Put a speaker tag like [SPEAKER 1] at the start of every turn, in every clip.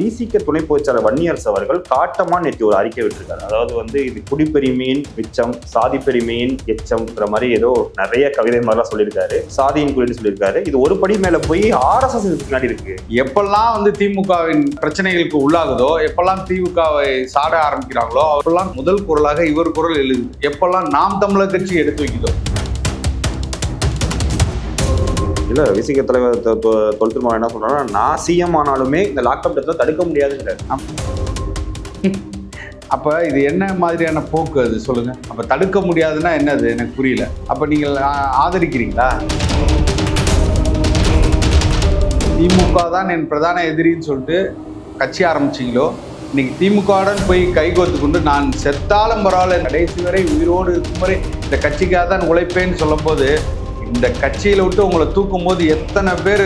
[SPEAKER 1] விசிக்க துணை பொதுச்சாளர் வன்னியரசு அவர்கள் காட்டமா நேற்று ஒரு அறிக்கை விட்டுருக்காரு அதாவது வந்து இது குடிப்பெருமையின் மிச்சம் சாதி பெருமையின் எச்சம்ன்ற மாதிரி ஏதோ நிறைய கவிதை மாதிரிலாம் சொல்லியிருக்காரு சாதியின் குறின்னு சொல்லியிருக்காரு இது ஒரு படி மேல போய் எஸ்
[SPEAKER 2] பின்னாடி இருக்கு எப்பெல்லாம் வந்து திமுகவின் பிரச்சனைகளுக்கு உள்ளாகுதோ எப்பெல்லாம் திமுகவை சாட ஆரம்பிக்கிறாங்களோ அப்பெல்லாம் முதல் குரலாக இவர் குரல் எழுது எப்பெல்லாம் நாம் தமிழர் கட்சி எடுத்து வைக்கிறோம்
[SPEAKER 1] இல்லை விசிக தலைவர் தொழில்துறை என்ன சொல்கிறாங்கன்னா நான் சிஎம் ஆனாலுமே இந்த லாக்அப் டெத்தை தடுக்க முடியாதுங்கிறார்
[SPEAKER 2] அப்போ இது என்ன மாதிரியான போக்கு அது சொல்லுங்கள் அப்போ தடுக்க முடியாதுன்னா என்னது எனக்கு புரியல அப்போ நீங்கள் ஆதரிக்கிறீங்களா திமுக தான் என் பிரதான எதிரின்னு சொல்லிட்டு கட்சி ஆரம்பிச்சிங்களோ இன்னைக்கு திமுகவுடன் போய் கைகோத்து கொண்டு நான் செத்தாலும் பரவாயில்ல கடைசி வரை உயிரோடு இருக்கும் வரை இந்த கட்சிக்காக தான் உழைப்பேன்னு சொல்லும்போது இந்த கட்சியில் விட்டு உங்களை தூக்கும் போது எத்தனை பேர்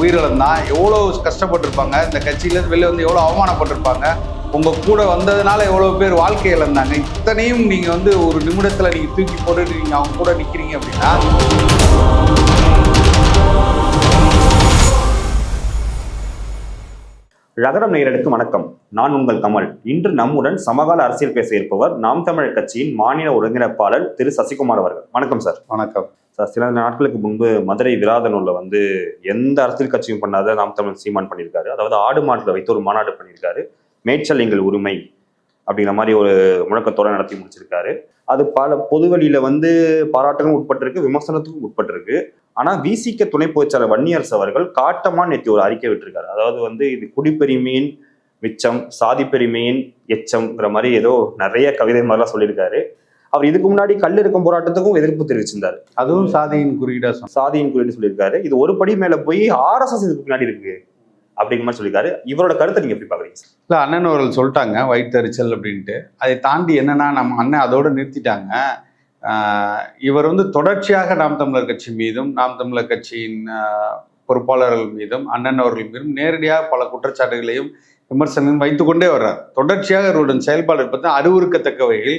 [SPEAKER 2] உயிரிழந்தா எவ்வளோ கஷ்டப்பட்டிருப்பாங்க இந்த கட்சியிலேருந்து வெளியே வந்து எவ்வளோ அவமானப்பட்டிருப்பாங்க உங்கள் கூட வந்ததுனால எவ்வளோ பேர் வாழ்க்கை இழந்தாங்க இத்தனையும் நீங்கள் வந்து ஒரு நிமிடத்தில் நீங்கள் தூக்கி போட்டு நீங்கள் அவங்க கூட நிற்கிறீங்க அப்படின்னா
[SPEAKER 1] ரகரம் நேரடுக்கு வணக்கம் நான் உங்கள் கமல் இன்று நம்முடன் சமகால அரசியல் பேச இருப்பவர் நாம் தமிழர் கட்சியின் மாநில ஒருங்கிணைப்பாளர் திரு சசிகுமார் அவர்கள்
[SPEAKER 2] வணக்கம் சார் வணக்கம்
[SPEAKER 1] சில நாட்களுக்கு முன்பு மதுரை விராதனூரில் வந்து எந்த அரசியல் கட்சியும் பண்ணாத நாம் தமிழ் சீமான் பண்ணியிருக்காரு அதாவது ஆடு மாட்டில் வைத்து ஒரு மாநாடு பண்ணியிருக்காரு மேய்ச்சல் எங்கள் உரிமை அப்படிங்கிற மாதிரி ஒரு முழக்கத்தோட நடத்தி முடிச்சிருக்காரு அது பல பொதுவெளியில வந்து பாராட்டுக்கும் உட்பட்டிருக்கு விமர்சனத்துக்கும் உட்பட்டிருக்கு ஆனா விசிக்க துணை பொதுச்சாளர் வன்னியரசு அவர்கள் காட்டமா நேற்று ஒரு அறிக்கை விட்டிருக்காரு அதாவது வந்து இது குடிப்பெருமையின் மிச்சம் சாதி பெருமையின் எச்சம்ங்கிற மாதிரி ஏதோ நிறைய கவிதை மாதிரிலாம் சொல்லியிருக்காரு அவர் இதுக்கு முன்னாடி கல் இருக்கும் போராட்டத்துக்கும் எதிர்ப்பு
[SPEAKER 2] தெரிவிச்சிருந்தாரு அதுவும் சாதியின் குறியீடா
[SPEAKER 1] சாதியின் குறியீடு சொல்லியிருக்காரு இது ஒரு படி மேல போய் எஸ் இதுக்கு முன்னாடி இருக்கு அப்படிங்கிற மாதிரி சொல்லியிருக்காரு இவரோட கருத்தை நீங்க எப்படி பாக்குறீங்க
[SPEAKER 2] இல்ல அண்ணன் அவர்கள் சொல்லிட்டாங்க வயிற்றுச்சல் அப்படின்ட்டு அதை தாண்டி என்னன்னா நம்ம அண்ணன் அதோட நிறுத்திட்டாங்க இவர் வந்து தொடர்ச்சியாக நாம் தமிழர் கட்சி மீதும் நாம் தமிழர் கட்சியின் பொறுப்பாளர்கள் மீதும் அண்ணன் அவர்கள் மீதும் நேரடியாக பல குற்றச்சாட்டுகளையும் விமர்சனம் வைத்துக்கொண்டே வர்றார் தொடர்ச்சியாக இவருடன் செயல்பாடு இருப்பது அறிவுறுக்கத்தக்க வகையில்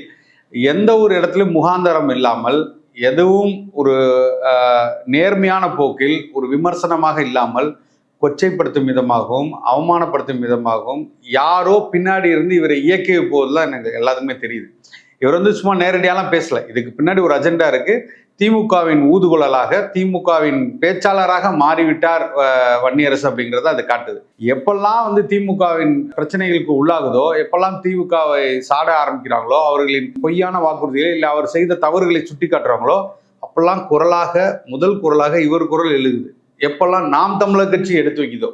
[SPEAKER 2] எந்த ஒரு இடத்துலையும் முகாந்தரம் இல்லாமல் எதுவும் ஒரு நேர்மையான போக்கில் ஒரு விமர்சனமாக இல்லாமல் கொச்சைப்படுத்தும் விதமாகவும் அவமானப்படுத்தும் விதமாகவும் யாரோ பின்னாடி இருந்து இவரை இயக்கிய போதுதான் எனக்கு எல்லாத்துக்குமே தெரியுது இவர் வந்து சும்மா நேரடியாலாம் பேசலை இதுக்கு பின்னாடி ஒரு அஜெண்டா இருக்குது திமுகவின் ஊதுகுழலாக திமுகவின் பேச்சாளராக மாறிவிட்டார் வன்னியரசு அப்படிங்கிறத அது காட்டுது எப்பெல்லாம் வந்து திமுகவின் பிரச்சனைகளுக்கு உள்ளாகுதோ எப்பெல்லாம் திமுகவை சாட ஆரம்பிக்கிறாங்களோ அவர்களின் பொய்யான வாக்குறுதிகளை இல்லை அவர் செய்த தவறுகளை சுட்டி காட்டுறாங்களோ அப்பெல்லாம் குரலாக முதல் குரலாக இவர் குரல் எழுதுது எப்பெல்லாம் நாம் தமிழர் கட்சி எடுத்து வைக்குதோ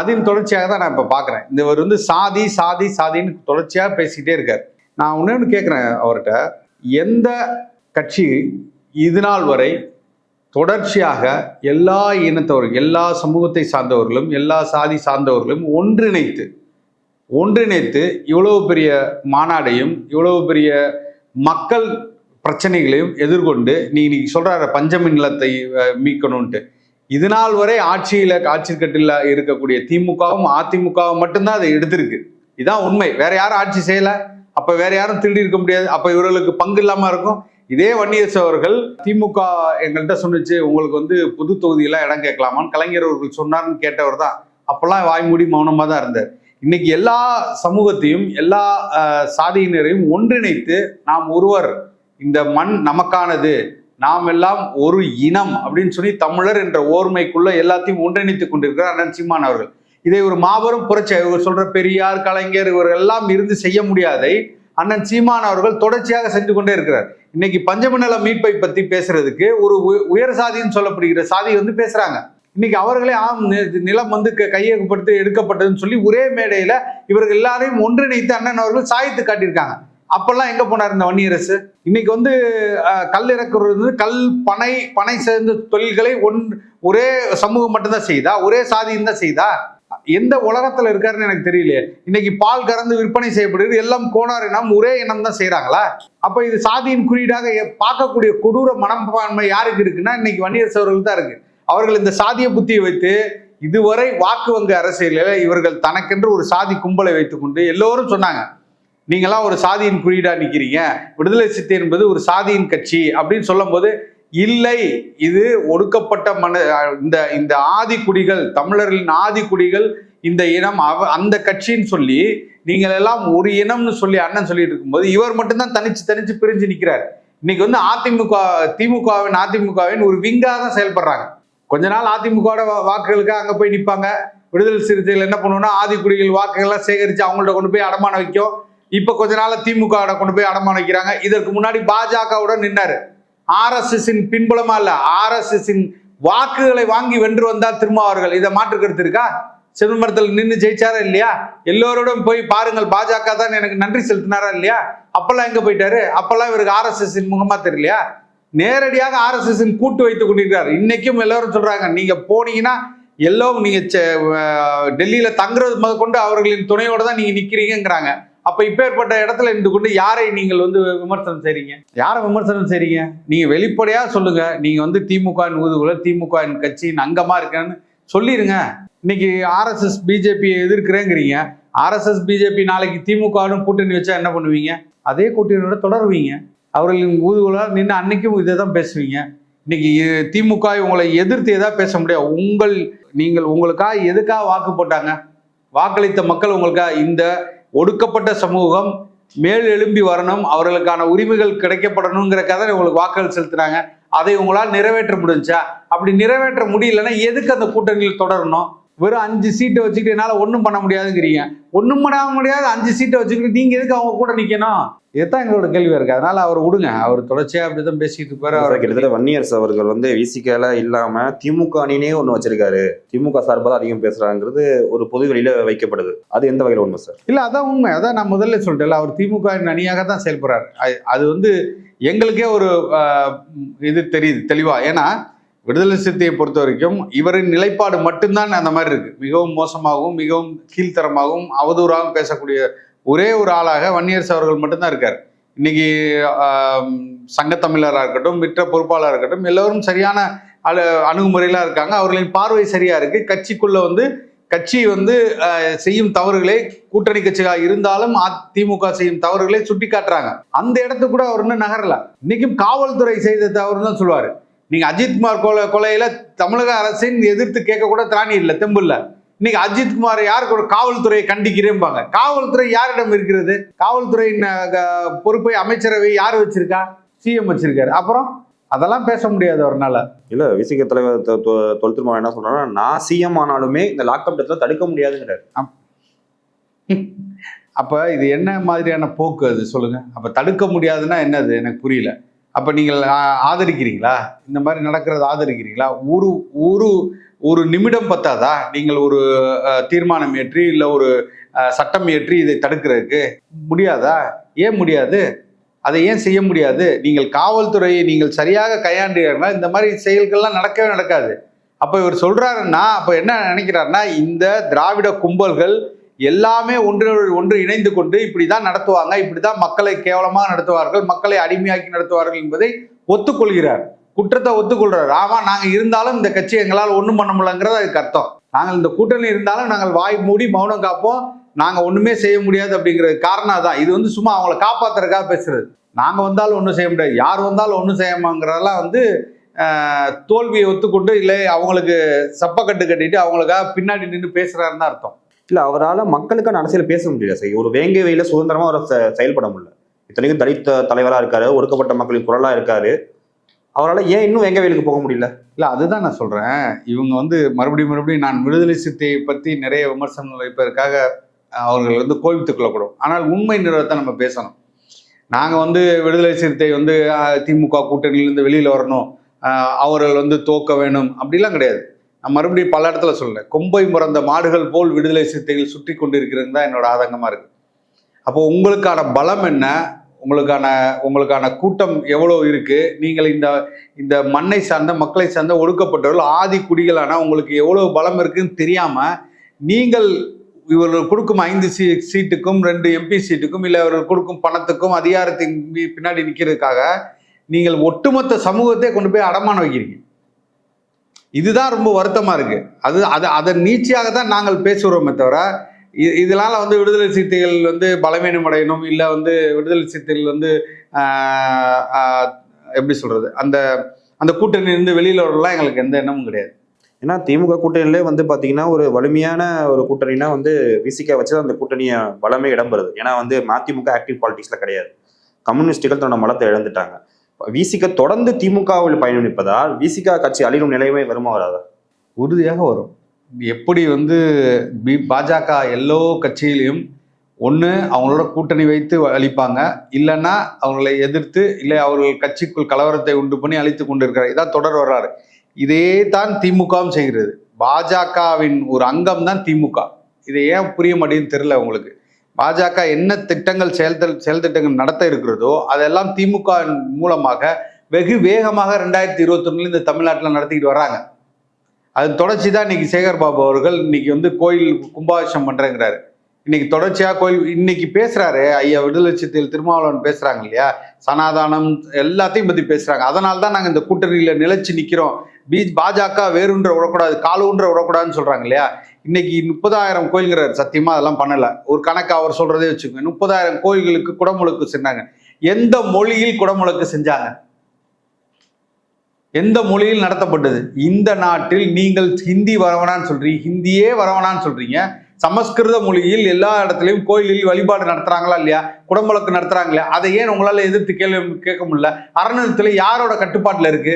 [SPEAKER 2] அதன் தொடர்ச்சியாக தான் நான் இப்போ பார்க்குறேன் இந்த இவர் வந்து சாதி சாதி சாதின்னு தொடர்ச்சியாக பேசிக்கிட்டே இருக்கார் நான் ஒன்று ஒன்று கேட்குறேன் அவர்கிட்ட எந்த கட்சி இது நாள் வரை தொடர்ச்சியாக எல்லா இனத்தவர்கள் எல்லா சமூகத்தை சார்ந்தவர்களும் எல்லா சாதி சார்ந்தவர்களும் ஒன்றிணைத்து ஒன்றிணைத்து இவ்வளவு பெரிய மாநாடையும் இவ்வளவு பெரிய மக்கள் பிரச்சனைகளையும் எதிர்கொண்டு நீ இன்னைக்கு சொல்கிற பஞ்சமி நிலத்தை மீட்கணும்ன்ட்டு இது நாள் வரை ஆட்சியில் ஆட்சிக்கட்டில் இருக்கக்கூடிய திமுகவும் அதிமுகவும் மட்டும்தான் அதை எடுத்திருக்கு இதான் உண்மை வேற யாரும் ஆட்சி செய்யலை அப்போ வேற யாரும் திருடி இருக்க முடியாது அப்போ இவர்களுக்கு பங்கு இல்லாமல் இருக்கும் இதே வன்னியரசு அவர்கள் திமுக எங்கள்கிட்ட சொன்னிச்சு உங்களுக்கு வந்து புது தொகுதியெல்லாம் இடம் கேட்கலாமான்னு கலைஞர் அவர்கள் சொன்னார்னு கேட்டவர் தான் அப்போல்லாம் வாய்மூடி மௌனமாக தான் இருந்தார் இன்னைக்கு எல்லா சமூகத்தையும் எல்லா சாதியினரையும் ஒன்றிணைத்து நாம் ஒருவர் இந்த மண் நமக்கானது நாம் எல்லாம் ஒரு இனம் அப்படின்னு சொல்லி தமிழர் என்ற ஓர்மைக்குள்ள எல்லாத்தையும் ஒன்றிணைத்து கொண்டிருக்கிறார் அண்ணன் சீமான் அவர்கள் இதை ஒரு மாபெரும் புரட்சி இவர் சொல்ற பெரியார் கலைஞர் இவர்கள் எல்லாம் இருந்து செய்ய முடியாதை அண்ணன் சீமான் அவர்கள் தொடர்ச்சியாக செஞ்சு கொண்டே இருக்கிறார் இன்னைக்கு பஞ்சம மீட்பை பத்தி பேசுறதுக்கு ஒரு உயர் சாதின்னு சொல்லப்படுகிற சாதி வந்து பேசுறாங்க இன்னைக்கு அவர்களே ஆம் நிலம் வந்து கையகப்படுத்தி எடுக்கப்பட்டதுன்னு சொல்லி ஒரே மேடையில இவர்கள் எல்லாரையும் ஒன்றிணைத்து அண்ணன் அவர்கள் சாய்த்து காட்டியிருக்காங்க அப்பெல்லாம் எங்க போனார் இந்த வன்னியரசு இன்னைக்கு வந்து கல் இறக்குறது வந்து கல் பனை பனை சேர்ந்த தொழில்களை ஒன் ஒரே சமூகம் மட்டும்தான் செய்தா ஒரே சாதியும் தான் செய்தா எந்த உலகத்துல இருக்காருன்னு எனக்கு தெரியலையே இன்னைக்கு பால் கறந்து விற்பனை செய்யப்படுகிறது எல்லாம் கோனார் இனம் ஒரே இனம் தான் செய்யறாங்களா அப்ப இது சாதியின் குறியீடாக பார்க்கக்கூடிய கொடூர மனப்பான்மை யாருக்கு இருக்குன்னா இன்னைக்கு வன்னியர் தான் இருக்கு அவர்கள் இந்த சாதிய புத்தியை வைத்து இதுவரை வாக்கு வங்க அரசியலில் இவர்கள் தனக்கென்று ஒரு சாதி கும்பலை வைத்துக்கொண்டு எல்லோரும் சொன்னாங்க நீங்களாம் ஒரு சாதியின் குறியீடா நிற்கிறீங்க விடுதலை சித்தி என்பது ஒரு சாதியின் கட்சி அப்படின்னு சொல்லும் போது இல்லை இது ஒடுக்கப்பட்ட மன இந்த இந்த ஆதிக்குடிகள் தமிழர்களின் ஆதிக்குடிகள் இந்த இனம் அவ அந்த கட்சின்னு சொல்லி நீங்கள் எல்லாம் ஒரு இனம்னு சொல்லி அண்ணன் சொல்லிட்டு இருக்கும்போது இவர் மட்டும்தான் தனிச்சு தனிச்சு பிரிஞ்சு நிற்கிறார் இன்னைக்கு வந்து அதிமுக திமுகவின் அதிமுகவின் ஒரு விங்காக தான் செயல்படுறாங்க கொஞ்ச நாள் அதிமுகவோட வாக்குகளுக்கு அங்கே போய் நிற்பாங்க விடுதலை சிறுத்தைகள் என்ன பண்ணுவோம்னா ஆதிக்குடிகள் வாக்குகள்லாம் சேகரித்து அவங்கள்ட்ட கொண்டு போய் அடமான வைக்கும் இப்போ கொஞ்ச நாள் திமுகவோட கொண்டு போய் அடமான வைக்கிறாங்க இதற்கு முன்னாடி பாஜகவுடன் நின்னாரு ஆர்எஸ்எஸின் பின்புலமா இல்ல ஆர்எஸ்எஸின் வாக்குகளை வாங்கி வென்று திரும்ப அவர்கள் இதை மாற்றுக்கருத்து இருக்கா சிதம்பரத்தில் நின்று ஜெயிச்சாரா இல்லையா எல்லோரோடும் போய் பாருங்கள் பாஜக தான் எனக்கு நன்றி செலுத்தினாரா இல்லையா அப்பெல்லாம் எங்க போயிட்டாரு அப்பெல்லாம் இவருக்கு ஆர்எஸ்எஸின் முகமா தெரியலையா நேரடியாக ஆர்எஸ்எஸின் கூட்டு வைத்துக் கொண்டிருக்கிறார் இன்னைக்கும் எல்லாரும் சொல்றாங்க நீங்க போனீங்கன்னா எல்லோரும் நீங்க டெல்லியில தங்குறது முதற்கொண்டு அவர்களின் துணையோட தான் நீங்க நிக்கிறீங்கிறாங்க அப்ப இப்பேற்பட்ட இடத்துல இருந்து கொண்டு யாரை நீங்கள் வந்து விமர்சனம் செய்றீங்க யாரை விமர்சனம் செய்றீங்க நீங்க வெளிப்படையா சொல்லுங்க நீங்க வந்து திமுக ஊதுகுல திமுக கட்சியின் அங்கமா இருக்கேன்னு சொல்லிடுங்க இன்னைக்கு ஆர்எஸ்எஸ் பிஜேபியை எதிர்க்கிறேங்கிறீங்க ஆர்எஸ்எஸ் பிஜேபி நாளைக்கு திமுகவுடன் கூட்டணி வச்சா என்ன பண்ணுவீங்க அதே கூட்டணியோட தொடருவீங்க அவர்களின் ஊதுகுல நின்று அன்னைக்கும் இதை தான் பேசுவீங்க இன்னைக்கு திமுக உங்களை எதிர்த்து எதாவது பேச முடியாது உங்கள் நீங்கள் உங்களுக்காக எதுக்காக வாக்கு போட்டாங்க வாக்களித்த மக்கள் உங்களுக்காக இந்த ஒடுக்கப்பட்ட சமூகம் மேல் எழும்பி வரணும் அவர்களுக்கான உரிமைகள் கிடைக்கப்படணுங்கிற கதை உங்களுக்கு வாக்குகள் செலுத்துறாங்க அதை உங்களால் நிறைவேற்ற முடிஞ்சா அப்படி நிறைவேற்ற முடியலன்னா எதுக்கு அந்த கூட்டணியில் தொடரணும் வெறும் அஞ்சு சீட்டை வச்சுக்கிட்டு என்னால் ஒன்றும் பண்ண முடியாதுங்கிறீங்க ஒன்றும் பண்ண முடியாது அஞ்சு சீட்டை வச்சுக்கிட்டு நீங்கள் எதுக்கு அவங்க கூட நிற்கணும் இதுதான் எங்களோட கேள்வி இருக்குது அதனால் அவர் விடுங்க அவர் தொடர்ச்சியாக அப்படி
[SPEAKER 1] தான் பேசிட்டு இருப்பார் அவர் கிட்டத்தட்ட வன்னியர்ஸ் அவர்கள் வந்து விசிக்கால இல்லாமல் திமுக அணினே ஒன்று வச்சிருக்காரு திமுக சார்பாக அதிகம் பேசுகிறாங்கிறது ஒரு பொது வெளியில் வைக்கப்படுது அது எந்த வகையில்
[SPEAKER 2] உண்மை சார் இல்லை அதான் உண்மை அதான் நான் முதல்ல சொல்லிட்டேன் அவர் திமுக அணியாக தான் செயல்படுறார் அது வந்து எங்களுக்கே ஒரு இது தெரியுது தெளிவாக ஏன்னா விடுதலை சிறுத்தையை பொறுத்த வரைக்கும் இவரின் நிலைப்பாடு மட்டும்தான் அந்த மாதிரி இருக்கு மிகவும் மோசமாகவும் மிகவும் கீழ்த்தரமாகவும் அவதூறாகவும் பேசக்கூடிய ஒரே ஒரு ஆளாக வன்னியரசு அவர்கள் மட்டும்தான் இருக்கார் இன்னைக்கு சங்கத்தமிழராக இருக்கட்டும் மிற்ற பொறுப்பாளராக இருக்கட்டும் எல்லோரும் சரியான அழு அணுகுமுறையெல்லாம் இருக்காங்க அவர்களின் பார்வை சரியாக இருக்குது கட்சிக்குள்ளே வந்து கட்சி வந்து செய்யும் தவறுகளை கூட்டணி கட்சிகளாக இருந்தாலும் அதிமுக செய்யும் தவறுகளை சுட்டி காட்டுறாங்க அந்த இடத்துக்கு கூட அவர் இன்னும் நகரல இன்னைக்கும் காவல்துறை செய்த தவறுன்னு தான் சொல்லுவார் நீங்க அஜித்குமார் கொலை கொலையில தமிழக அரசின் எதிர்த்து கேட்க கூட திராணி இல்லை தெம்பில்ல இன்னைக்கு அஜித்குமார் யாருக்கு ஒரு காவல்துறையை கண்டிக்கிறேன்பாங்க காவல்துறை யாரிடம் இருக்கிறது காவல்துறையின் பொறுப்பை அமைச்சரவை யார் வச்சிருக்கா சிஎம் வச்சிருக்காரு அப்புறம் அதெல்லாம் பேச முடியாது ஒரு
[SPEAKER 1] நாள இல்லை விசிக தலைவர் தொல் திருமாவளவன் என்ன சொல்றாருன்னா நான் சிஎம் ஆனாலுமே இந்த லாக்அப் டெத்தில் தடுக்க முடியாதுங்கிறாரு
[SPEAKER 2] அப்போ இது என்ன மாதிரியான போக்கு அது சொல்லுங்க அப்போ தடுக்க முடியாதுன்னா என்னது எனக்கு புரியல அப்போ நீங்கள் ஆதரிக்கிறீங்களா இந்த மாதிரி நடக்கிறது ஆதரிக்கிறீங்களா ஒரு ஒரு ஒரு நிமிடம் பத்தாதா நீங்கள் ஒரு தீர்மானம் ஏற்றி இல்லை ஒரு சட்டம் ஏற்றி இதை தடுக்கிறதுக்கு முடியாதா ஏன் முடியாது அதை ஏன் செய்ய முடியாது நீங்கள் காவல்துறையை நீங்கள் சரியாக கையாண்டீர்கள்னா இந்த மாதிரி செயல்கள்லாம் நடக்கவே நடக்காது அப்போ இவர் சொல்கிறாருன்னா அப்போ என்ன நினைக்கிறாருன்னா இந்த திராவிட கும்பல்கள் எல்லாமே ஒன்று ஒன்று இணைந்து கொண்டு இப்படி தான் நடத்துவாங்க இப்படி தான் மக்களை கேவலமாக நடத்துவார்கள் மக்களை அடிமையாக்கி நடத்துவார்கள் என்பதை ஒத்துக்கொள்கிறார் குற்றத்தை ஒத்துக்கொள்கிறார் ஆமாம் நாங்கள் இருந்தாலும் இந்த கட்சி எங்களால் ஒன்றும் பண்ண முடியலங்கிறது அதுக்கு அர்த்தம் நாங்கள் இந்த கூட்டணி இருந்தாலும் நாங்கள் வாய் மூடி மௌனம் காப்போம் நாங்கள் ஒன்றுமே செய்ய முடியாது அப்படிங்கிறது காரணம் தான் இது வந்து சும்மா அவங்கள காப்பாற்றுறதுக்காக பேசுறது நாங்கள் வந்தாலும் ஒன்றும் செய்ய முடியாது யார் வந்தாலும் ஒன்றும் செய்யமாங்கிறதெல்லாம் வந்து தோல்வியை ஒத்துக்கொண்டு இல்லை அவங்களுக்கு சப்பக்கட்டு கட்டிட்டு அவங்களுக்காக பின்னாடி நின்று பேசுகிறாருன்னு
[SPEAKER 1] அர்த்தம் இல்லை அவரால் மக்களுக்கு அரசியல் பேச முடியல சார் ஒரு வேங்கை வெயில சுதந்திரமாக அவர் செயல்பட முடியல இத்தனைக்கும் தலித்த தலைவராக இருக்காரு ஒடுக்கப்பட்ட மக்களின் குரலாக இருக்காரு அவரால் ஏன் இன்னும் வேங்கை வெயிலுக்கு
[SPEAKER 2] போக முடியல இல்லை அதுதான் நான் சொல்கிறேன் இவங்க வந்து மறுபடியும் மறுபடியும் நான் விடுதலை சித்தியை பற்றி நிறைய விமர்சனம் வைப்பதற்காக அவர்கள் வந்து கோபித்துக் கொள்ளக்கூடும் ஆனால் உண்மை நிறுவனத்தை நம்ம பேசணும் நாங்கள் வந்து விடுதலை சிறுத்தை வந்து திமுக கூட்டணியிலேருந்து வெளியில் வரணும் அவர்கள் வந்து தோக்க வேணும் அப்படிலாம் கிடையாது நான் மறுபடியும் பல இடத்துல சொல்கிறேன் கொம்பை முறந்த மாடுகள் போல் விடுதலை சிறுத்தைகள் சுற்றி கொண்டிருக்கிறது தான் என்னோட ஆதங்கமாக இருக்குது அப்போ உங்களுக்கான பலம் என்ன உங்களுக்கான உங்களுக்கான கூட்டம் எவ்வளோ இருக்குது நீங்கள் இந்த இந்த மண்ணை சார்ந்த மக்களை சார்ந்த ஒடுக்கப்பட்டவர்கள் ஆதி குடிகளான உங்களுக்கு எவ்வளோ பலம் இருக்குதுன்னு தெரியாமல் நீங்கள் இவர்கள் கொடுக்கும் ஐந்து சீ சீட்டுக்கும் ரெண்டு எம்பி சீட்டுக்கும் இல்லை இவர்கள் கொடுக்கும் பணத்துக்கும் அதிகாரத்தின் பின்னாடி நிற்கிறதுக்காக நீங்கள் ஒட்டுமொத்த சமூகத்தை கொண்டு போய் அடமானம் வைக்கிறீங்க இதுதான் ரொம்ப வருத்தமாக இருக்குது அது அது அதன் நீச்சியாக தான் நாங்கள் பேசுகிறோமே தவிர இதனால் வந்து விடுதலை சிறுத்தைகள் வந்து பலவீனம் அடையணும் இல்லை வந்து விடுதலை சிறுத்தைகள் வந்து எப்படி சொல்கிறது அந்த அந்த கூட்டணியிலிருந்து வெளியில் வரலாம் எங்களுக்கு
[SPEAKER 1] எந்த எண்ணமும் கிடையாது ஏன்னா திமுக கூட்டணியிலே வந்து பார்த்தீங்கன்னா ஒரு வலிமையான ஒரு கூட்டணினா வந்து விசிகா வச்சு அந்த கூட்டணியை வளமே இடம்பெறுது ஏன்னா வந்து மதிமுக ஆக்டிவ் பாலிட்டிக்ஸில் கிடையாது கம்யூனிஸ்டுகள் தன்னோட மலத்தை இழந்துட்டாங்க விசிக தொடர்ந்து திமுகவில் பயணிப்பதால் விசிக கட்சி அழியும் நிலைமை
[SPEAKER 2] வருமா வராதா உறுதியாக வரும் எப்படி வந்து பி பாஜக எல்லோ கட்சியிலையும் ஒன்று அவங்களோட கூட்டணி வைத்து அழிப்பாங்க இல்லைன்னா அவங்களை எதிர்த்து இல்லை அவர்கள் கட்சிக்குள் கலவரத்தை உண்டு பண்ணி அழித்து கொண்டிருக்கிறார் இதான் தொடர் வர்றாரு இதே தான் திமுகவும் செய்கிறது பாஜகவின் ஒரு அங்கம் தான் திமுக இதை ஏன் புரிய மாட்டேன்னு தெரில உங்களுக்கு பாஜக என்ன திட்டங்கள் செயல் செயல் திட்டங்கள் நடத்த இருக்கிறதோ அதெல்லாம் திமுக மூலமாக வெகு வேகமாக ரெண்டாயிரத்தி இருபத்தொன்னுல இந்த தமிழ்நாட்டில் நடத்திக்கிட்டு வராங்க அது தொடர்ச்சி தான் இன்னைக்கு சேகர்பாபு பாபு அவர்கள் இன்னைக்கு வந்து கோயில் கும்பாபிஷம் பண்றேங்கிறாரு இன்னைக்கு தொடர்ச்சியாக கோயில் இன்னைக்கு பேசுறாரு ஐயா விடுதலை சித்தியில் திருமாவளவன் பேசுறாங்க இல்லையா சனாதானம் எல்லாத்தையும் பத்தி பேசுறாங்க அதனால தான் நாங்கள் இந்த கூட்டணியில நிலைச்சு நிற்கிறோம் பீஜ் பாஜக வேறுன்ற விடக்கூடாது காலுன்ற விடக்கூடாதுன்னு சொல்றாங்க இல்லையா இன்னைக்கு முப்பதாயிரம் கோயில்ங்கிறார் சத்தியமாக அதெல்லாம் பண்ணலை ஒரு கணக்கு அவர் சொல்கிறதே வச்சுக்கோங்க முப்பதாயிரம் கோயில்களுக்கு குடமுழுக்கு செஞ்சாங்க எந்த மொழியில் குடமுழுக்கு செஞ்சாங்க எந்த மொழியில் நடத்தப்பட்டது இந்த நாட்டில் நீங்கள் ஹிந்தி வரவனான்னு சொல்றீங்க ஹிந்தியே வரவனான்னு சொல்றீங்க சமஸ்கிருத மொழியில் எல்லா இடத்துலையும் கோயிலில் வழிபாடு நடத்துறாங்களா இல்லையா குடமுழக்கு நடத்துறாங்களா அதை ஏன் உங்களால் எதிர்த்து கேள்வி கேட்க முடியல அறநிலத்தில் யாரோட கட்டுப்பாட்டில் இருக்கு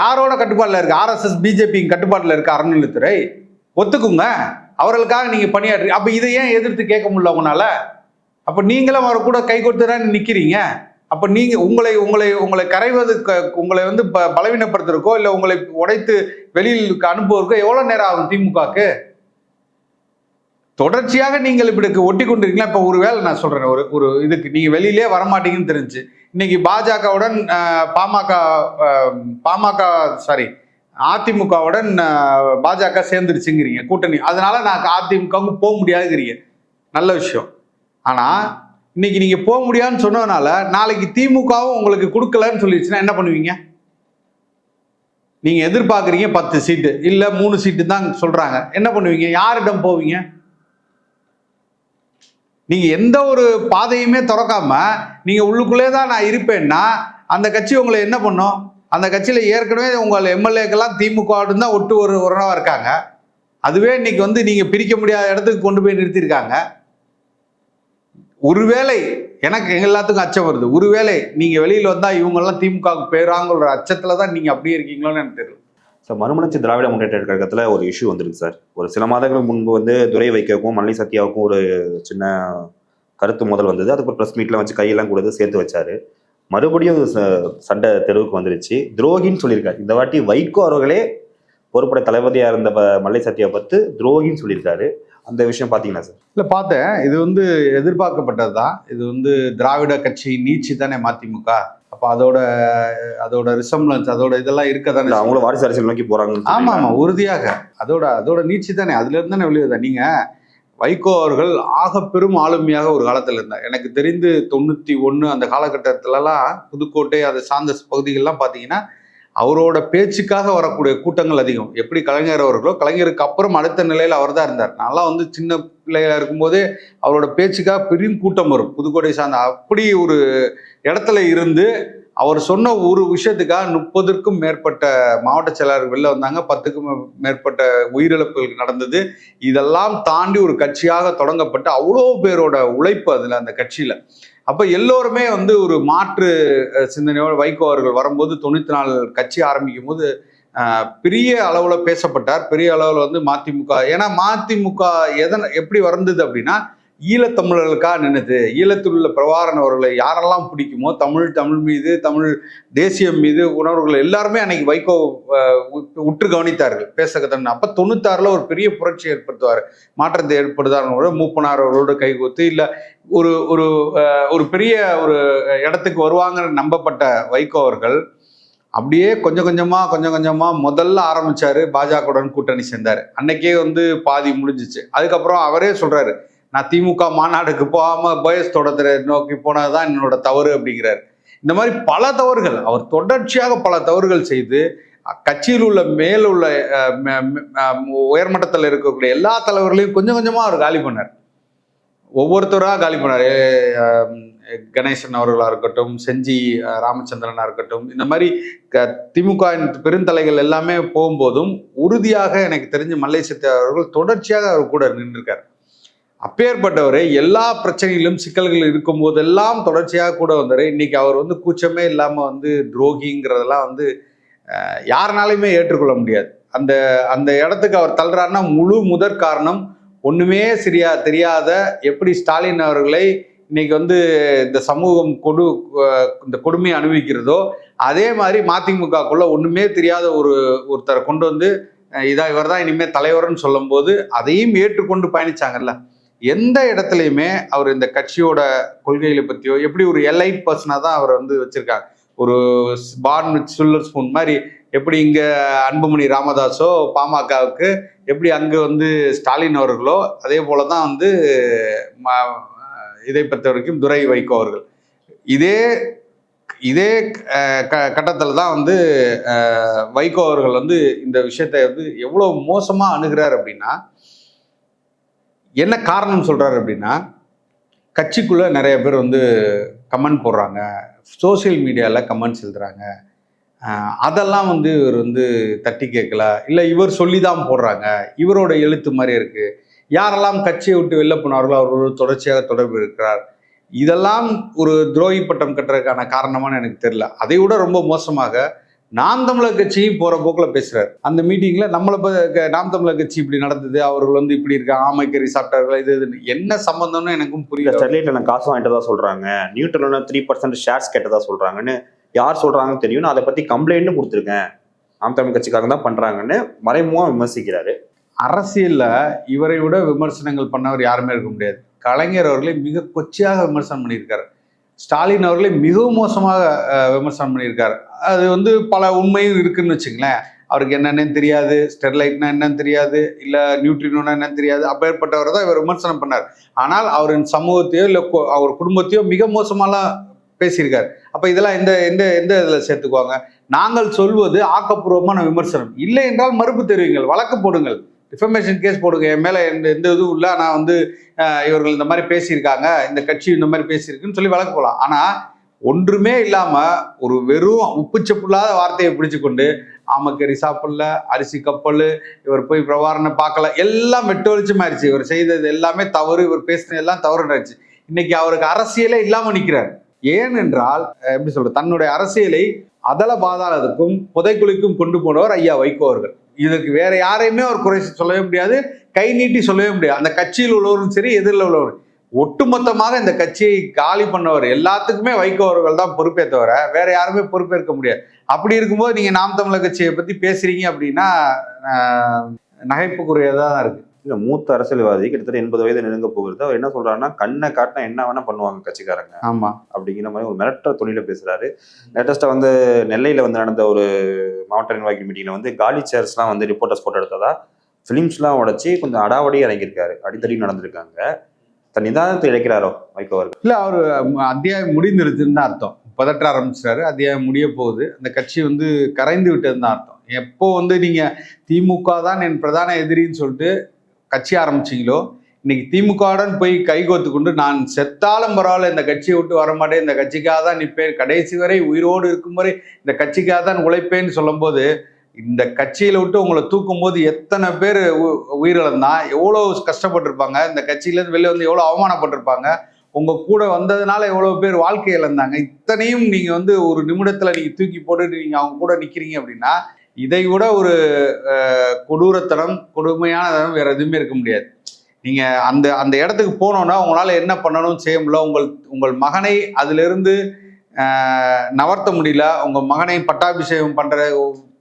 [SPEAKER 2] யாரோட கட்டுப்பாட்டில் இருக்கு ஆர்எஸ்எஸ் பிஜேபியின் கட்டுப்பாட்டில் இருக்கு அறநிலத்துறை ஒத்துக்குங்க அவர்களுக்காக நீங்கள் பணியாற்றி அப்போ இதை ஏன் எதிர்த்து கேட்க முடியல உங்களால அப்போ நீங்களும் அவரை கூட கை கொடுத்து நிக்கிறீங்க நிற்கிறீங்க அப்போ நீங்கள் உங்களை உங்களை உங்களை கரைவது உங்களை வந்து ப பலவீனப்படுத்துறக்கோ இல்லை உங்களை உடைத்து வெளியில் அனுப்புவதற்கோ எவ்வளோ நேரம் ஆகும் திமுகவுக்கு தொடர்ச்சியாக நீங்கள் இப்படி ஒட்டி கொண்டிருக்கீங்களா இப்போ ஒரு வேலை நான் சொல்கிறேன் ஒரு ஒரு இதுக்கு நீங்கள் வெளியிலே வரமாட்டீங்கன்னு தெரிஞ்சு இன்னைக்கு பாஜகவுடன் பாமக பாமக சாரி அதிமுகவுடன் பாஜக சேர்ந்துருச்சுங்கிறீங்க கூட்டணி அதனால நான் அதிமுகவுக்கு போக முடியாதுங்கிறீங்க நல்ல விஷயம் ஆனால் இன்னைக்கு நீங்கள் போக முடியாதுன்னு சொன்னதுனால நாளைக்கு திமுகவும் உங்களுக்கு கொடுக்கலன்னு சொல்லிடுச்சுன்னா என்ன பண்ணுவீங்க நீங்கள் எதிர்பார்க்குறீங்க பத்து சீட்டு இல்லை மூணு சீட்டு தான் சொல்கிறாங்க என்ன பண்ணுவீங்க யாரிடம் போவீங்க நீங்கள் எந்த ஒரு பாதையுமே திறக்காம நீங்கள் உள்ளுக்குள்ளே தான் நான் இருப்பேன்னா அந்த கட்சி உங்களை என்ன பண்ணும் அந்த கட்சியில் ஏற்கனவே உங்கள் எம்எல்ஏக்கெல்லாம் திமுக தான் ஒட்டு ஒரு உரணவாக இருக்காங்க அதுவே இன்னைக்கு வந்து நீங்கள் பிரிக்க முடியாத இடத்துக்கு கொண்டு போய் நிறுத்தியிருக்காங்க ஒருவேளை எனக்கு எங்கள் எல்லாத்துக்கும் அச்சம் வருது ஒருவேளை நீங்கள் வெளியில் வந்தால் இவங்கெல்லாம் திமுகவுக்கு போயிடுறாங்கிற அச்சத்தில் தான் நீங்கள் அப்படியே இருக்கீங்களோன்னு எனக்கு தெரியும்
[SPEAKER 1] சார் மறுமலர்ச்சி திராவிட முன்னேற்ற கழகத்தில் ஒரு இஷ்யூ வந்துருக்கு சார் ஒரு சில மாதங்கள் முன்பு வந்து துரை வைக்கவுக்கும் மல்லி சத்யாவுக்கும் ஒரு சின்ன கருத்து முதல் வந்தது அதுக்கு ப்ரெஸ் மீட்டில் வச்சு கையெல்லாம் கொடுத்து சேர்த்து வச்சாரு மறுபடியும் சண்டை தெருவுக்கு வந்துருச்சு துரோகின்னு சொல்லியிருக்காரு இந்த வாட்டி வைகோ அவர்களே பொறுப்பட தளபதியாக இருந்த மல்லை சத்தியை பத்து துரோகின்னு சொல்லியிருக்காரு அந்த விஷயம்
[SPEAKER 2] பார்த்தீங்களா சார் இல்லை பார்த்தேன் இது வந்து எதிர்பார்க்கப்பட்டது தான் இது வந்து திராவிட கட்சி நீச்சி தானே மதிமுக அப்போ அதோட அதோட ரிசம்லன்ஸ் அதோட இதெல்லாம்
[SPEAKER 1] இருக்க தானே அவங்களும் வாரிசு அரசியல்
[SPEAKER 2] நோக்கி போகிறாங்க ஆமாம் ஆமாம் உறுதியாக அதோட அதோட நீச்சி தானே அதுலேருந்து தானே வெளியே தான் நீங்கள் வைகோ அவர்கள் ஆக பெரும் ஆளுமையாக ஒரு காலத்தில் இருந்தார் எனக்கு தெரிந்து தொண்ணூற்றி ஒன்று அந்த காலகட்டத்திலலாம் புதுக்கோட்டை அதை சார்ந்த பகுதிகள்லாம் பார்த்தீங்கன்னா அவரோட பேச்சுக்காக வரக்கூடிய கூட்டங்கள் அதிகம் எப்படி கலைஞர் அவர்களோ கலைஞருக்கு அப்புறம் அடுத்த நிலையில் அவர் தான் இருந்தார் நல்லா வந்து சின்ன பிள்ளைகளாக இருக்கும்போதே அவரோட பேச்சுக்காக பெரும் கூட்டம் வரும் புதுக்கோட்டை சார்ந்த அப்படி ஒரு இடத்துல இருந்து அவர் சொன்ன ஒரு விஷயத்துக்காக முப்பதுக்கும் மேற்பட்ட மாவட்ட செயலாளர் வெளில வந்தாங்க பத்துக்கும் மேற்பட்ட உயிரிழப்புகள் நடந்தது இதெல்லாம் தாண்டி ஒரு கட்சியாக தொடங்கப்பட்டு அவ்வளோ பேரோட உழைப்பு அதில் அந்த கட்சியில் அப்போ எல்லோருமே வந்து ஒரு மாற்று சிந்தனையோடு வைகோ அவர்கள் வரும்போது தொண்ணூற்றி நாலு கட்சி ஆரம்பிக்கும் போது பெரிய அளவில் பேசப்பட்டார் பெரிய அளவில் வந்து மதிமுக ஏன்னா மதிமுக எதன் எப்படி வறந்தது அப்படின்னா ஈழத்தமிழர்களுக்காக நின்றுது ஈழத்தில் உள்ள பிரபாரன் அவர்களை யாரெல்லாம் பிடிக்குமோ தமிழ் தமிழ் மீது தமிழ் தேசியம் மீது உணர்வுகள் எல்லாருமே அன்னைக்கு வைகோ உற்று கவனித்தார்கள் பேசக்கத்தன் அப்போ தொண்ணூத்தாறில் ஒரு பெரிய புரட்சி ஏற்படுத்துவார் மாற்றத்தை ஏற்படுத்தாருன்னு மூப்பனார் அவர்களோட கைகோத்து இல்லை ஒரு ஒரு ஒரு பெரிய ஒரு இடத்துக்கு வருவாங்கன்னு நம்பப்பட்ட வைகோ அவர்கள் அப்படியே கொஞ்சம் கொஞ்சமாக கொஞ்சம் கொஞ்சமாக முதல்ல ஆரம்பித்தார் பாஜகவுடன் கூட்டணி சேர்ந்தார் அன்னைக்கே வந்து பாதி முடிஞ்சிச்சு அதுக்கப்புறம் அவரே சொல்கிறாரு நான் திமுக மாநாடுக்கு போகாமல் பயஸ் தொடத்தை நோக்கி போனதுதான் என்னோட தவறு அப்படிங்கிறார் இந்த மாதிரி பல தவறுகள் அவர் தொடர்ச்சியாக பல தவறுகள் செய்து கட்சியில் உள்ள மேல் உள்ள உயர்மட்டத்தில் இருக்கக்கூடிய எல்லா தலைவர்களையும் கொஞ்சம் கொஞ்சமாக அவர் காலி பண்ணார் ஒவ்வொருத்தராக காலி பண்ணார் கணேசன் அவர்களாக இருக்கட்டும் செஞ்சி ராமச்சந்திரனாக இருக்கட்டும் இந்த மாதிரி க திமுகவின் பெருந்தலைகள் எல்லாமே போகும்போதும் உறுதியாக எனக்கு தெரிஞ்சு மல்லை சத்யா அவர்கள் தொடர்ச்சியாக அவர் கூட நின்றுருக்கார் அப்பேற்பட்டவர் எல்லா பிரச்சனையிலும் சிக்கல்கள் இருக்கும் தொடர்ச்சியாக கூட வந்தார் இன்னைக்கு அவர் வந்து கூச்சமே இல்லாமல் வந்து துரோகிங்கிறதெல்லாம் வந்து யாருனாலையுமே ஏற்றுக்கொள்ள முடியாது அந்த அந்த இடத்துக்கு அவர் தள்ளுறாருன்னா முழு முதற் காரணம் ஒன்றுமே சரியா தெரியாத எப்படி ஸ்டாலின் அவர்களை இன்னைக்கு வந்து இந்த சமூகம் கொடு இந்த கொடுமையை அனுபவிக்கிறதோ அதே மாதிரி மதிமுகக்குள்ள ஒன்றுமே தெரியாத ஒரு ஒருத்தரை கொண்டு வந்து இதாக இவர் தான் இனிமேல் தலைவர்னு சொல்லும்போது அதையும் ஏற்றுக்கொண்டு பயணிச்சாங்கல்ல எந்த இடத்துலையுமே அவர் இந்த கட்சியோட கொள்கைகளை பற்றியோ எப்படி ஒரு எலைட் பர்சனாக தான் அவர் வந்து வச்சுருக்காங்க ஒரு பார்ன் வித் சுல்லர் ஸ்பூன் மாதிரி எப்படி இங்கே அன்புமணி ராமதாஸோ பாமகவுக்கு எப்படி அங்கே வந்து ஸ்டாலின் அவர்களோ அதே போல தான் வந்து இதை பொறுத்த வரைக்கும் துரை வைகோ அவர்கள் இதே இதே க கட்டத்தில் தான் வந்து வைகோ அவர்கள் வந்து இந்த விஷயத்தை வந்து எவ்வளோ மோசமாக அணுகிறார் அப்படின்னா என்ன காரணம் சொல்கிறாரு அப்படின்னா கட்சிக்குள்ளே நிறைய பேர் வந்து கமெண்ட் போடுறாங்க சோசியல் மீடியாவில் கமெண்ட்ஸ் எழுதுறாங்க அதெல்லாம் வந்து இவர் வந்து தட்டி கேட்கல இல்லை இவர் சொல்லி தான் போடுறாங்க இவரோட எழுத்து மாதிரி இருக்குது யாரெல்லாம் கட்சியை விட்டு வெளில போனார்களோ அவர் தொடர்ச்சியாக தொடர்பு இருக்கிறார் இதெல்லாம் ஒரு துரோகி பட்டம் கட்டுறதுக்கான காரணமானு எனக்கு தெரியல அதை விட ரொம்ப மோசமாக நாம் தமிழர் கட்சி போகிற போக்கில் பேசுகிறார் அந்த மீட்டிங்கில் நம்மளை இப்போ நாம் தமிழர் கட்சி இப்படி நடந்தது அவர்கள் வந்து இப்படி இருக்க ஆமைக்கறி சாப்பிட்டார்கள் இது இது என்ன சம்மந்தம்னு எனக்கும் புரியல
[SPEAKER 1] ஸ்டெர்லைட்ல நான் காசு வாங்கிட்டதா சொல்கிறாங்க நியூட்ரல் த்ரீ பர்சன்ட் ஷேர்ஸ் கேட்டதா சொல்கிறாங்கன்னு யார் சொல்கிறாங்கன்னு தெரியும் அதை பற்றி கம்ப்ளைண்ட்னு கொடுத்துருக்கேன் நாம் தமிழ் கட்சிக்காக தான் பண்ணுறாங்கன்னு மறைமுகமாக விமர்சிக்கிறாரு
[SPEAKER 2] அரசியலில் இவரை விட விமர்சனங்கள் பண்ணவர் யாருமே இருக்க முடியாது கலைஞர் அவர்களை மிக கொச்சையாக விமர்சனம் பண்ணியிருக்காரு ஸ்டாலின் அவர்களை மிகவும் மோசமாக விமர்சனம் பண்ணியிருக்காரு அது வந்து பல உண்மையும் இருக்குன்னு வச்சுங்களேன் அவருக்கு என்னென்னு தெரியாது ஸ்டெர்லைட்னா என்னன்னு தெரியாது இல்லை நியூட்ரினோனா என்னன்னு தெரியாது அப்பேற்பட்டவரை தான் இவர் விமர்சனம் பண்ணார் ஆனால் அவரின் சமூகத்தையோ இல்லை அவர் குடும்பத்தையோ மிக மோசமாலாம் பேசியிருக்காரு அப்போ இதெல்லாம் எந்த எந்த எந்த இதில் சேர்த்துக்குவாங்க நாங்கள் சொல்வது ஆக்கப்பூர்வமான விமர்சனம் இல்லை என்றால் மறுப்பு தெரிவிங்கள் வழக்கு போடுங்கள் டிஃபமேஷன் கேஸ் போடுங்க என் மேலே எந்த எந்த இதுவும் இல்லை நான் வந்து இவர்கள் இந்த மாதிரி பேசியிருக்காங்க இந்த கட்சி இந்த மாதிரி பேசியிருக்குன்னு சொல்லி வழக்கு போகலாம் ஆனால் ஒன்றுமே இல்லாமல் ஒரு வெறும் உப்புச்சப்புள்ளாத வார்த்தையை பிடிச்சு கொண்டு ஆமக்கறி சாப்பிடல அரிசி கப்பல் இவர் போய் பிரவாரனை பார்க்கல எல்லாம் வெட்டொழிச்சமாயிருச்சு இவர் செய்தது எல்லாமே தவறு இவர் பேசினது எல்லாம் தவறுனாச்சு இன்னைக்கு அவருக்கு அரசியலே இல்லாமல் நிற்கிறார் ஏனென்றால் எப்படி சொல்ற தன்னுடைய அரசியலை அதல பாதாளத்துக்கும் புதைக்குழிக்கும் கொண்டு போனவர் ஐயா வைகோ அவர்கள் இதுக்கு வேற யாரையுமே அவர் குறை சொல்லவே முடியாது கை நீட்டி சொல்லவே முடியாது அந்த கட்சியில் உள்ளவரும் சரி எதிரில் உள்ளவர் ஒட்டுமொத்தமாக இந்த கட்சியை காலி பண்ணவர் எல்லாத்துக்குமே வைகோ அவர்கள் தான் பொறுப்பே தவிர வேற யாருமே பொறுப்பேற்க முடியாது அப்படி இருக்கும்போது நீங்க நாம் தமிழர் கட்சியை பத்தி பேசுறீங்க அப்படின்னா நகைப்புக்குரியதாக தான் இருக்கு
[SPEAKER 1] இல்லை மூத்த அரசியல்வாதி கிட்டத்தட்ட எண்பது வயது நெருங்க போகிறது அவர் என்ன சொல்றாருன்னா கண்ணை காட்டினா என்ன வேணா பண்ணுவாங்க கட்சிக்காரங்க ஆமா அப்படிங்கிற மாதிரி ஒரு மிரட்ட தொழில பேசுறாரு லேட்டஸ்டா வந்து நெல்லையில வந்து நடந்த ஒரு மாவட்ட நிர்வாகி மீட்டிங்ல வந்து காலி சேர்ஸ்லாம் வந்து ரிப்போர்ட்டர்ஸ் போட்டோ எடுத்ததா ஃபிலிம்ஸ்லாம் உடச்சி கொஞ்சம் அடாவடி இறங்கியிருக்காரு அடித்தடி நடந்திருக்காங்க தன் நிதானத்தை இழைக்கிறாரோ
[SPEAKER 2] வைகோ அவர்கள் இல்லை அவர் அத்தியாயம் முடிந்துருச்சுன்னு தான் அர்த்தம் பதற்ற ஆரம்பிச்சிட்டாரு அத்தியாயம் முடிய போகுது அந்த கட்சி வந்து கரைந்து விட்டதுன்னு தான் அர்த்தம் எப்போ வந்து நீங்கள் திமுக தான் என் பிரதான எதிரின்னு சொல்லிட்டு கட்சி ஆரம்பிச்சிங்களோ இன்னைக்கு திமுகவுடன் போய் கைகோத்து கொண்டு நான் செத்தாலும் பரவாயில்ல இந்த கட்சியை விட்டு வரமாட்டேன் இந்த கட்சிக்காக தான் நிற்பேன் கடைசி வரை உயிரோடு இருக்கும் வரை இந்த கட்சிக்காக தான் உழைப்பேன்னு சொல்லும்போது இந்த கட்சியில விட்டு உங்களை தூக்கும் போது எத்தனை பேர் உயிரிழந்தான் எவ்வளோ கஷ்டப்பட்டிருப்பாங்க இந்த கட்சியிலேருந்து வெளியே வந்து எவ்வளோ அவமானப்பட்டிருப்பாங்க உங்க கூட வந்ததுனால எவ்வளோ பேர் வாழ்க்கை இழந்தாங்க இத்தனையும் நீங்கள் வந்து ஒரு நிமிடத்தில் நீங்கள் தூக்கி போட்டு நீங்கள் அவங்க கூட நிற்கிறீங்க அப்படின்னா இதை விட ஒரு கொடூரத்தனம் கொடுமையான தனம் வேற எதுவுமே இருக்க முடியாது நீங்க அந்த அந்த இடத்துக்கு போனோம்னா உங்களால என்ன பண்ணணும் செய்ய முடியல உங்கள் உங்கள் மகனை அதிலிருந்து நவர்த்த முடியல உங்கள் மகனை பட்டாபிஷேகம் பண்ணுற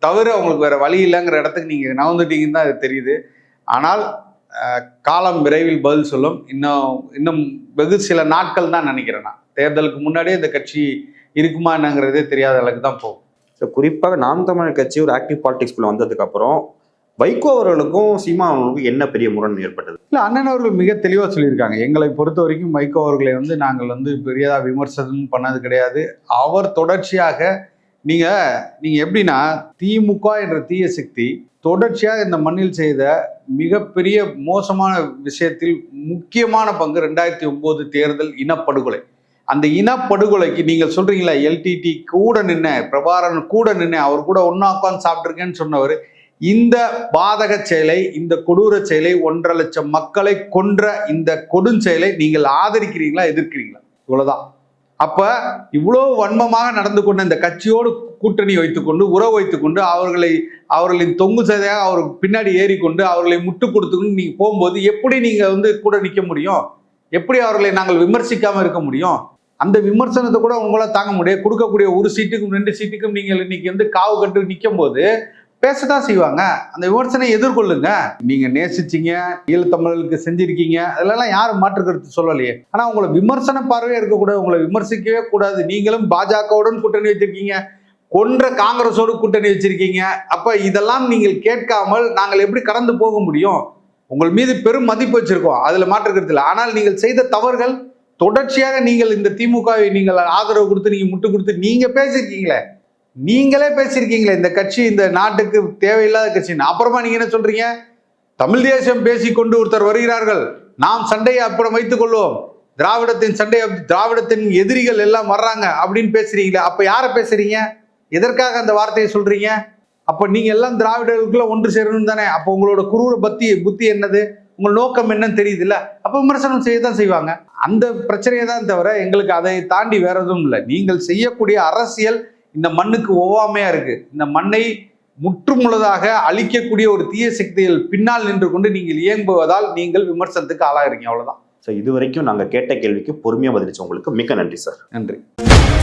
[SPEAKER 2] தவிர உங்களுக்கு வேறு வழி இல்லைங்கிற இடத்துக்கு நீங்கள் நகர்ந்துட்டீங்கன்னு தான் அது தெரியுது ஆனால் காலம் விரைவில் பதில் சொல்லும் இன்னும் இன்னும் வெகு சில நாட்கள் தான் நினைக்கிறேன் நான் தேர்தலுக்கு முன்னாடியே இந்த கட்சி இருக்குமா என்னங்கிறதே தெரியாத அளவுக்கு தான் போகும்
[SPEAKER 1] ஸோ குறிப்பாக நாம் தமிழர் கட்சி ஒரு ஆக்டிவ் பாலிடிக்ஸ்குள்ளே வந்ததுக்கப்புறம் வைகோ அவர்களுக்கும் சீமா அவர்களுக்கும் என்ன
[SPEAKER 2] பெரிய முரண் ஏற்பட்டது இல்லை அண்ணன் அவர்கள் மிக தெளிவாக சொல்லியிருக்காங்க எங்களை பொறுத்த வரைக்கும் வைகோ அவர்களை வந்து நாங்கள் வந்து பெரியதாக விமர்சனம் பண்ணது கிடையாது அவர் தொடர்ச்சியாக நீங்கள் நீங்கள் எப்படின்னா திமுக என்ற தீய சக்தி தொடர்ச்சியாக இந்த மண்ணில் செய்த மிகப்பெரிய மோசமான விஷயத்தில் முக்கியமான பங்கு ரெண்டாயிரத்தி ஒன்பது தேர்தல் இனப்படுகொலை அந்த இனப்படுகொலைக்கு நீங்கள் சொல்கிறீங்களா எல்டிடி கூட நின்று பிரபாரன் கூட நின்று அவர் கூட ஒன்றா உட்காந்து சாப்பிட்ருக்கேன்னு சொன்னவர் இந்த பாதக செயலை இந்த கொடூர செயலை ஒன்றரை லட்சம் மக்களை கொன்ற இந்த கொடுஞ்செயலை நீங்கள் ஆதரிக்கிறீங்களா எதிர்க்கிறீங்களா இவ்வளவுதான் அப்ப இவ்வளோ வன்மமாக நடந்து கொண்ட இந்த கட்சியோடு கூட்டணி வைத்துக்கொண்டு உறவு வைத்துக்கொண்டு அவர்களை அவர்களின் தொங்கு சதையாக அவருக்கு பின்னாடி ஏறிக்கொண்டு அவர்களை முட்டு கொடுத்துக்கொண்டு நீங்கள் போகும்போது எப்படி நீங்கள் வந்து கூட நிற்க முடியும் எப்படி அவர்களை நாங்கள் விமர்சிக்காமல் இருக்க முடியும் அந்த விமர்சனத்தை கூட உங்களால் தாங்க முடியாது கொடுக்கக்கூடிய ஒரு சீட்டுக்கும் ரெண்டு சீட்டுக்கும் நீங்கள் இன்னைக்கு வந்து காவு கட்டு நிற்கும் போது பேசதான் செய்வாங்க அந்த விமர்சனை எதிர்கொள்ளுங்க நீங்க நேசிச்சீங்க ஈழத்தமிழர்களுக்கு செஞ்சிருக்கீங்க அதெல்லாம் யாரும் மாற்று கருத்து சொல்லலையே ஆனா உங்களை விமர்சன பார்வையே இருக்கக்கூடாது உங்களை விமர்சிக்கவே கூடாது நீங்களும் பாஜகவுடன் கூட்டணி வச்சிருக்கீங்க கொன்ற காங்கிரஸோடு கூட்டணி வச்சிருக்கீங்க அப்ப இதெல்லாம் நீங்கள் கேட்காமல் நாங்கள் எப்படி கடந்து போக முடியும் உங்கள் மீது பெரும் மதிப்பு வச்சிருக்கோம் அதுல மாற்று கருத்து இல்லை ஆனால் நீங்கள் செய்த தவறுகள் தொடர்ச்சியாக நீங்கள் இந்த திமுகவை நீங்கள் ஆதரவு கொடுத்து நீங்கள் முட்டு கொடுத்து நீங்கள் பேசியிருக்கீங்களே நீங்களே பேசியிருக்கீங்களே இந்த கட்சி இந்த நாட்டுக்கு தேவையில்லாத கட்சின்னு அப்புறமா நீங்கள் என்ன சொல்கிறீங்க தமிழ் தேசியம் கொண்டு ஒருத்தர் வருகிறார்கள் நாம் சண்டையை அப்புறம் வைத்துக் கொள்வோம் திராவிடத்தின் சண்டை திராவிடத்தின் எதிரிகள் எல்லாம் வர்றாங்க அப்படின்னு பேசுறீங்களே அப்போ யாரை பேசுறீங்க எதற்காக அந்த வார்த்தையை சொல்றீங்க அப்போ நீங்கள் எல்லாம் திராவிடர்களுக்குள்ள ஒன்று சேரணும் தானே அப்போ உங்களோட குரூர பத்தி புத்தி என்னது உங்கள் நோக்கம் என்னன்னு தெரியுதுல்ல அப்போ விமர்சனம் செய்ய தான் செய்வாங்க அந்த பிரச்சனையை தான் தவிர எங்களுக்கு அதை தாண்டி வேற எதுவும் இல்லை நீங்கள் செய்யக்கூடிய அரசியல் இந்த மண்ணுக்கு ஒவ்வாமையா இருக்குது இந்த மண்ணை முற்றுமுள்ளதாக அழிக்கக்கூடிய ஒரு தீய சக்திகள் பின்னால் நின்று கொண்டு நீங்கள் இயங்குவதால் நீங்கள் விமர்சனத்துக்கு ஆளாகிறீங்க
[SPEAKER 1] அவ்வளோதான் ஸோ இது வரைக்கும் நாங்கள் கேட்ட கேள்விக்கு பொறுமையாக பதிலிச்சு உங்களுக்கு
[SPEAKER 2] மிக்க நன்றி சார் நன்றி